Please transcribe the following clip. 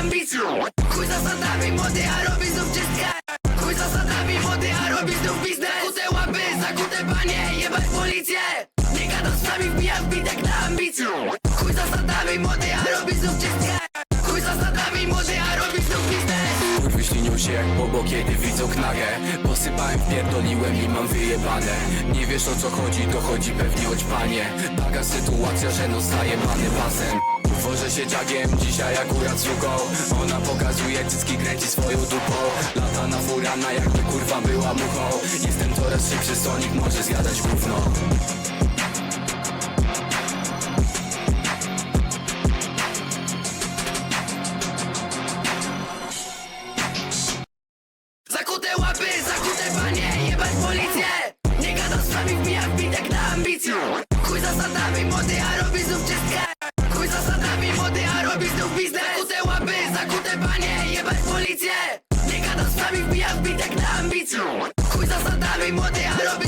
ambicją Chuj zasadami młody, a robi znów czystkę Chuj zasadami młody, a robi znów biznes. Zakute łapy, zakute panie, jebać policję. Nie gadam z nami, wbijam bitek na ambicją Chuj zasadami młody, a robi znów czystkę Chuj zasadami młody, a robi znów biznes. Kurwy ślinią się jak bobo, kiedy widzą knagę. Posypałem, pierdoliłem i mam wyjebane. Nie wiesz o co chodzi, to chodzi pewnie o ćpanie Taka sytuacja, że no zajebany basen Wożę się dziagiem, dzisiaj akurat suką Ona pokazuje cycki, kręci swoją dupą. Lata na furana, jakby kurwa była muchą. Jestem coraz szybszy, Sonic może zjadać gówno. Zakute łapy, zakute panie, jebać policję. Nie gadam z wami, wbijam bitek na ambicją. Chuj zasadami młody, a policję! Nie gadam z wami, wbijam bitek na ambicją Chuj zasadami młody, a robi